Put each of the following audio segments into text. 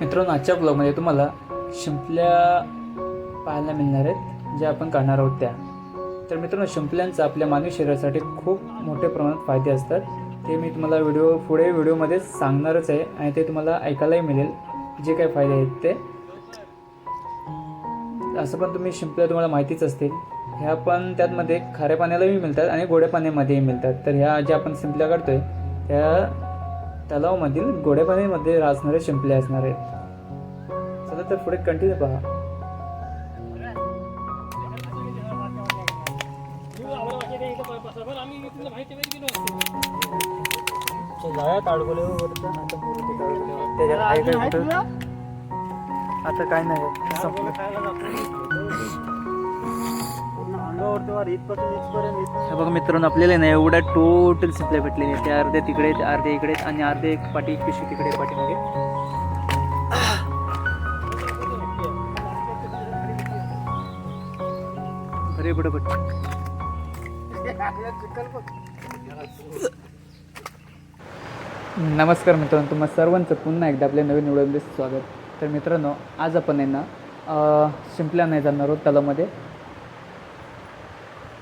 मित्रांनो आजच्या ब्लॉगमध्ये तुम्हाला शिंपल्या पाहायला मिळणार आहेत ज्या आपण काढणार आहोत त्या. तर मित्रांनो शिंपल्यांचा आपल्या मानवी शरीरासाठी खूप मोठ्या प्रमाणात फायदे असतात. ते मी तुम्हाला व्हिडिओ पुढे व्हिडिओमध्ये सांगणारच आहे आणि ते तुम्हाला ऐकायलाही मिळेल जे काही फायदे आहेत ते. असं पण तुम्ही शिंपल्या तुम्हाला माहितीच असतील. ह्या पण त्यातमध्ये खाऱ्या पाण्यालाही मिळतात आणि गोड्या पाण्यामध्येही मिळतात. तर ह्या ज्या आपण शिंपल्या काढतोय त्या तलावामधील गोड्या पाण्यामध्ये राचणारे शिंपले असणार आहेत. चला तर पुढे कंटिन्यू पहा. त्याच्यात आहे काय कुठं? आता हे बघा मित्रांनो आपल्याला ना एवढ्या टोटल सप्लाय भेटलेल्या ते अर्धे तिकडे अर्धे इकडे आणि अर्धे एक पाठी पिशवी तिकडे पाठीमागे अरे बरोबर नमस्कार मित्रांनो तुम्हा सर्वांचं पुन्हा एकदा आपल्या नवीन व्हिडिओमध्ये स्वागत. तर मित्रांनो आज आपण आहे ना शिंपल्या नाही जाणार आहोत तलामध्ये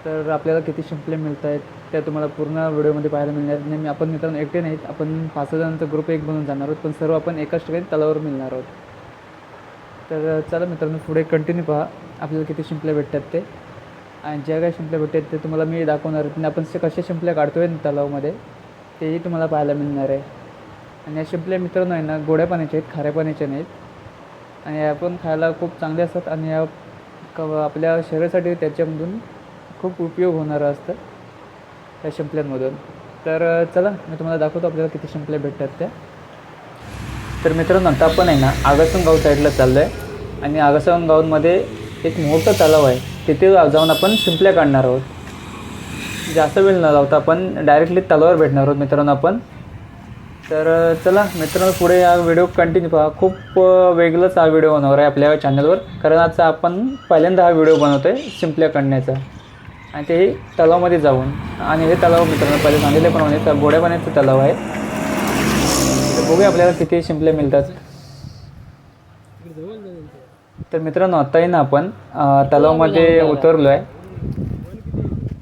तर आपल्याला किती शिंपले मिळत आहेत त्या तुम्हाला पूर्ण व्हिडिओमध्ये पाहायला मिळणार. नाही मी आपण मित्रांनो एकटे नाहीत आपण पाच सहा जणांचा ग्रुप एक बनवून जाणार आहोत पण सर्व आपण एकाच ठिकाणी तलावर मिळणार आहोत. तर चला मित्रांनो पुढे कंटिन्यू पहा आपल्याला किती शिंपल्या भेटतात ते. आणि ज्या काही शिंपल्या भेटतात ते तुम्हाला मी दाखवणार आहे आणि आपण कशा शिंपल्या काढतो आहे तलावमध्ये तेही तुम्हाला पाहायला मिळणार आहे. आणि या शिंपल्या मित्रांनो आहे ना गोड्या पाण्याच्या आहेत खाऱ्या पाण्याच्या नाहीत. आणि या पण खायला खूप चांगले असतात आणि या क आपल्या शरीरासाठी त्याच्यामधून खूप उपयोग होणारं असतं त्या शिंपल्यांमधून. तर चला मी तुम्हाला दाखवतो आपल्याला किती शिंपल्या भेटतात त्या. तर मित्रांनो आता आपण आहे ना आगासन गाव साईडला चाललो आहे आणि आगासनगावमध्ये एक मोठं तलाव आहे. तिथे जाऊन आपण शिंपल्या काढणार आहोत. जास्त वेळ न लावता आपण डायरेक्टली तलावावर भेटणार आहोत मित्रांनो आपण. तर चला मित्रांनो पुढे हा व्हिडिओ कंटिन्यू पहा. खूप वेगळंच हा व्हिडिओ बनवणार आहे आपल्या चॅनलवर कारण आज आपण पहिल्यांदा हा व्हिडिओ बनवतो आहे शिंपल्या काढण्याचा. आणि तेही तलावामध्ये जाऊन. आणि हे तलाव मित्रांनो पहिले सांगितल्याप्रमाणे तर गोड्या पाण्याचं तलाव आहे तर बघूया आपल्याला किती शिंपले मिळतात. तर मित्रांनो आत्ताही ना आपण तलावामध्ये उतरलो आहे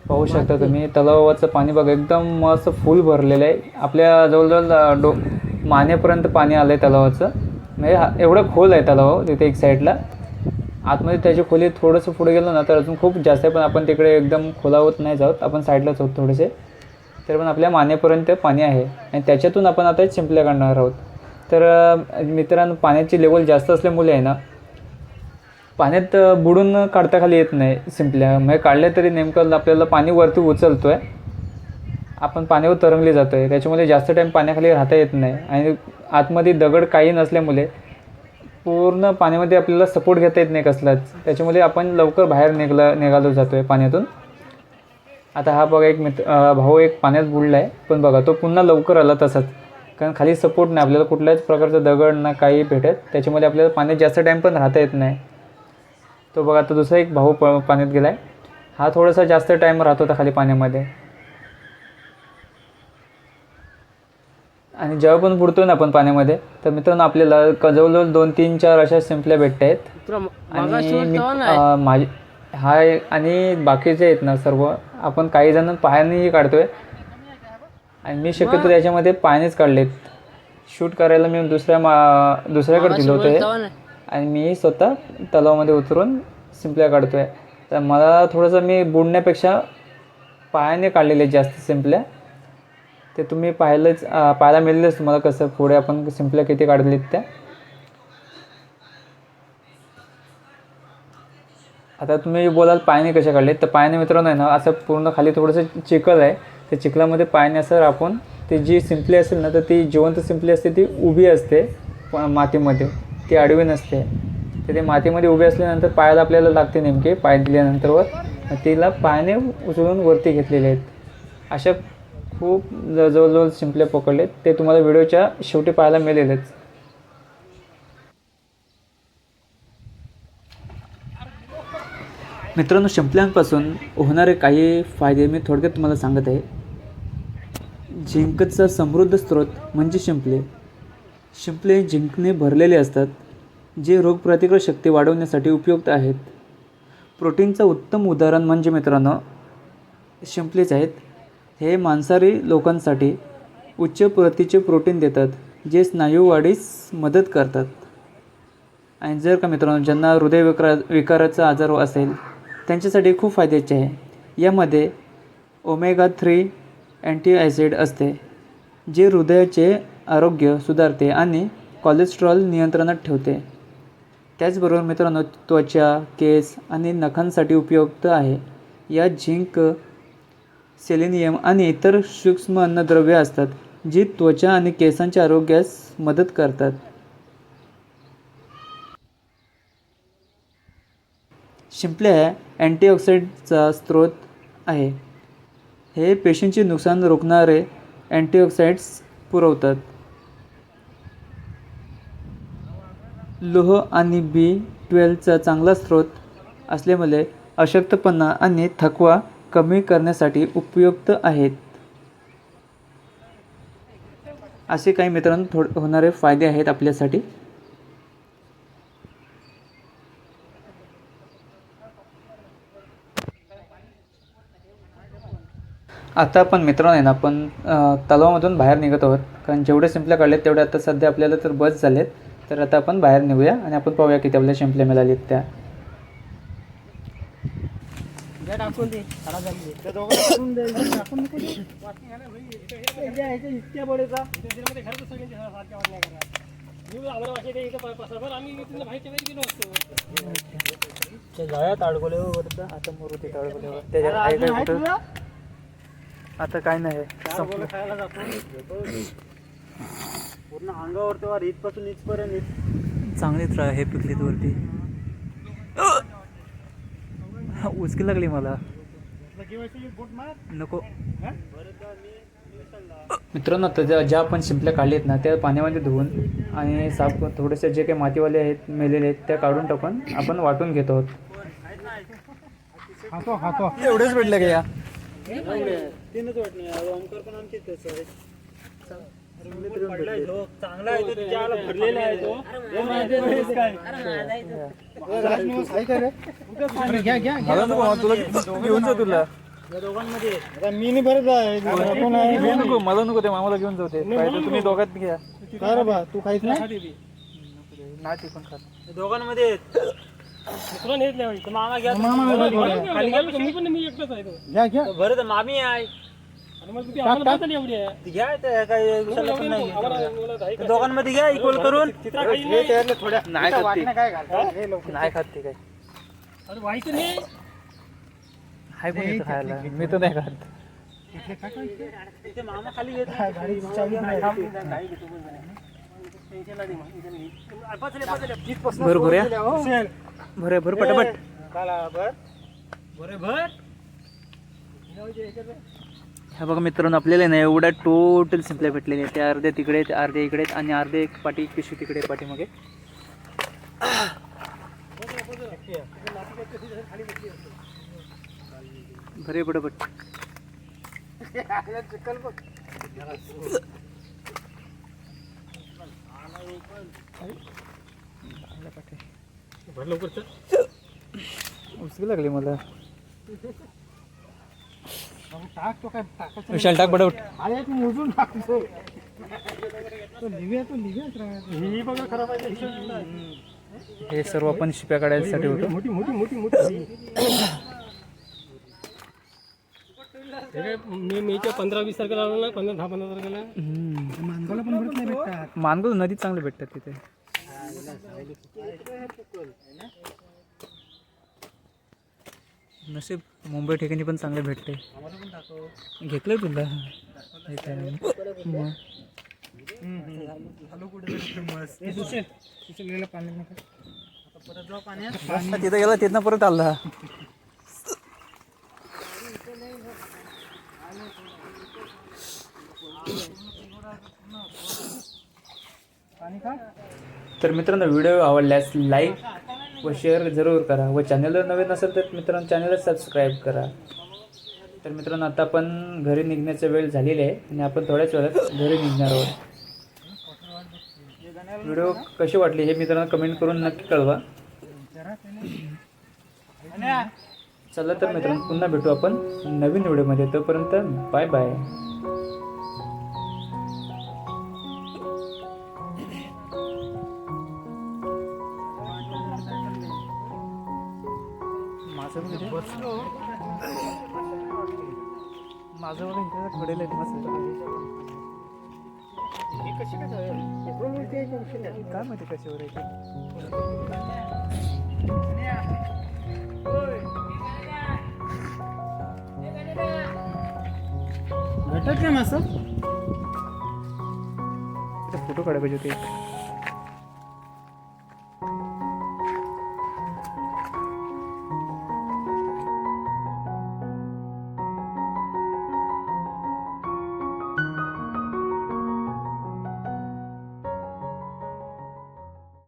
पाहू शकता तुम्ही तलावाचं पाणी बघा एकदम मस्त फुल भरलेलं आहे. आपल्या जवळजवळ डो मानेपर्यंत पाणी आलं आहे तलावाचं. म्हणजे हा एवढं खोल आहे तलाव तिथे एक साईडला आतमध्ये त्याची खोली थोडंसं पुढे गेलो ना तर अजून खूप जास्त आहे पण आपण तिकडे एकदम खोलावत नाही जात. आपण साईडलाच आहोत थोडेसे. तर पण आपल्या मानेपर्यंत पाणी आहे. आणि त्याच्यातून आपण आता शिंपल्या काढणार आहोत. तर मित्रांनो पाण्याची लेवल जास्त असल्यामुळे आहे ना पाण्यात बुडून काढता खाली येत नाही शिंपल्या म्हणजे काढल्या तरी नेमकं आपल्याला पाणी वरती उचलतो आहे आपण पाण्यावर तरंगले जातो आहे त्याच्यामुळे जास्त टाईम पाण्याखाली राहता येत नाही. आणि आतमध्ये दगड काही नसल्यामुळे पूर्ण पाण्यामध्ये आपल्याला सपोर्ट घेता येत नाही कसलाच. त्याच्यामुळे आपण लवकर बाहेर निघला निघालो जातो आहे पाण्यातून. आता हा बघा एक मित्र भाऊ एक पाण्यात बुडला आहे पण बघा तो पुन्हा लवकर आला तसाच. कारण खाली सपोर्ट नाही आपल्याला कुठल्याच प्रकारचा दगड ना काही भेटत. त्याच्यामध्ये आपल्याला पाण्यात जास्त टाईम पण राहता येत नाही. तो बघा आता दुसरा एक भाऊ प पाण्यात गेला आहे हा थोडासा जास्त टाईम राहत होता खाली पाण्यामध्ये. आणि जेव्हा पण बुडतो ना आपण पाण्यामध्ये तर मित्रांनो आपल्याला जवळजवळ दोन तीन चार अशा शिंपल्या भेटत आहेत आणि माझे हा आणि बाकीचे आहेत ना सर्व आपण काही जण पायानेही काढतोय. आणि मी शक्यतो त्याच्यामध्ये पायानेच काढलेत. शूट करायला मी दुसऱ्या मा दुसऱ्याकडे दिलं होतं. आणि मी स्वतः तलावामध्ये उतरून शिंपल्या काढतोय. तर मला थोडंसं मी बुडण्यापेक्षा पायाने काढलेले जास्त शिंपल्या ते तुम्ही पाहिलंच पाहायला मिळेलच तुम्हाला कसं पुढे आपण सिम्पल्या किती काढलीत त्या. आता तुम्ही बोलाल पायाने कशा काढले तर पायाने मित्रांनो आहे ना असं पूर्ण खाली थोडंसं चिखल आहे. त्या चिखलामध्ये पायाने असं राखून ते जी सिंपली असेल ना तर ती जिवंत सिंपली असते ती उभी असते प- मातीमध्ये. ती आडवी नसते. तर ते मातीमध्ये उभी असल्यानंतर पायाला आपल्याला लागते नेमके पाय दिल्यानंतरवर. तिला पायाने उचलून वरती घेतलेले आहेत. अशा खूप जवळजवळ शिंपले पकडलेत. ते तुम्हाला व्हिडिओच्या शेवटी पाहायला मिळेलच. मित्रांनो शिंपल्यांपासून होणारे काही फायदे मी थोडक्यात तुम्हाला सांगत आहे. झिंकचा समृद्ध स्रोत म्हणजे शिंपले. शिंपले जिंकणे भरलेले असतात जे रोगप्रतिकार शक्ती वाढवण्यासाठी उपयुक्त आहेत. प्रोटीनचं उत्तम उदाहरण म्हणजे मित्रांनो शिंपलेच आहेत. हे मांसाहारी लोकांसाठी उच्च प्रतीचे प्रोटीन देतात जे स्नायू वाढीस मदत करतात. आणि जर का मित्रांनो ज्यांना हृदयविकार विकाराचा आजार असेल त्यांच्यासाठी खूप फायद्याचे आहे. यामध्ये ओमेगा थ्री अँटी ॲसिड असते जे हृदयाचे आरोग्य सुधारते आणि कोलेस्ट्रॉल नियंत्रणात ठेवते. त्याचबरोबर मित्रांनो त्वचा केस आणि नखांसाठी उपयुक्त आहे. या झिंक सेलेनियम आणि इतर सूक्ष्म अन्नद्रव्ये असतात जी त्वचा आणि केसांच्या आरोग्यास मदत करतात. शिंपल्या अँटीऑक्सिडंटचा स्रोत आहे. हे पेशींचे नुकसान रोखणारे अँटीऑक्साइड्स पुरवतात. लोह आणि बी ट्वेल्वचा चांगला स्रोत असल्यामुळे अशक्तपणा आणि थकवा कमी करण्यासाठी उपयुक्त आहेत. असे काही मित्रांनो थोड होणारे फायदे आहेत आपल्यासाठी. आता आपण मित्रांनो आहे ना आपण तलावामधून बाहेर निघत आहोत. कारण जेवढे शिंपल्या काढलेत तेवढे आता सध्या आपल्याला तर बस झालेत. तर आता आपण बाहेर निघूया आणि आपण पाहूया किती आपल्या शिंपल्या मिळालीत त्या. टाकून दे. खराब झाली त्या दोघांना टाकून दे. टाकून नको देऊ. इतक्या ह्याच्या इतक्या बडेचा जाळ्यात अडकवले आता काय? आता नाही. बोलं खायला जातो. पूर्ण अंगावर तेव्हा इथपासून इथपर्यंत इथ- चांगलीच राह हे पिकलीत वरती. उचकी लागली मला. नको. मित्रांनो आता ज्या ज्या आपण शिंपल्या काढल्यात ना त्या पाण्यामध्ये धुवून आणि साफ थोडेसे जे काही मातीवाले आहेत मेलेले आहेत त्या काढून टाकून आपण वाटून घेतो आहोत. एवढेच भेटले का या? तीनच वाट नाही ओमकार पण आमची तसं आहे पडलाय तो. चांगला आहे तो. तुझ्याला भरलेला आहे तो हे माहिती नाहीस काय घ्या घ्या मला नको तुला घेऊन जा तुला. या दोघांमध्ये. मी नाही भरत आहे. घेऊ नको मला नको ते मामाला घेऊन जाऊ ते. काय तर तुम्ही दोघात घ्या. काय रे बा तू खायच नाही? ना ती पण खात. दोघांमध्ये. मामा घ्या. खाली घ्या. तुम्ही पण मी एकटाच आहे घ्या घ्या. बरं तर मामी आहे. घ्या ते काय विषयाला पण नाही. दोघांमध्ये घ्या इक्वल करून. थोड्या नाही खात ती. नाही खात ते काय हाय पण इथं खायला? मी तर नाही खात. इथे मामा खाली घेत भर भर भर भर पटापट. ह्या बघा मित्रांनो आपल्याला ना एवढ्या टोटल सिंपल्या भेटलेल्या आहेत. त्या अर्ध्या तिकडे आहेत अर्ध्या इकडे आहेत आणि अर्ध्या एक पाठी पिशवी तिकडे पाठीमागे. भरे पटापट. उचकी लागली मला. टाक तो काय टाकायचं विशाल टाक पटापट. अरे तू मोजून टाकतो तो लिव्या तो लिव्याच राहतो ही बघा खराब आहे हे सर्व आपण शिप्या काढायसाठी होतो. मोठी मोठी मोठी मोठी मी मेच्या पंधरा वीस तारखेला आलो ना पंधरा दहा पंधरा तारखेला. मानगावला पण भरत नाही भेटतात. मानगुल नदीत चांगले भेटतात तिथे. नशीब मुंबई ठिकाणी पण चांगले भेटते घेतलं तुला? हे. तिथं गेला तिथनं परत आला. तर मित्रांनो व्हिडिओ आवडल्यास लाईक व शेअर जरूर करा. व चॅनलवर नवीन असेल तर मित्रांनो चॅनलला सबस्क्राईब करा. तर मित्रांनो आता आपण घरी निघण्याचा वेळ झालेली आहे आणि आपण थोड्याच वेळात घरी निघणार आहोत. व्हिडिओ कशी वाटली हे मित्रांनो कमेंट करून नक्की कळवा. चला तर मित्रांनो पुन्हा भेटू आपण नवीन व्हिडिओमध्ये. तोपर्यंत बाय बाय माझं माझं बघा इथे थोडे लेट मस्त काय माहिती कशावर आहे भेटत नाही मासं. फोटो काढायला पाहिजे होते.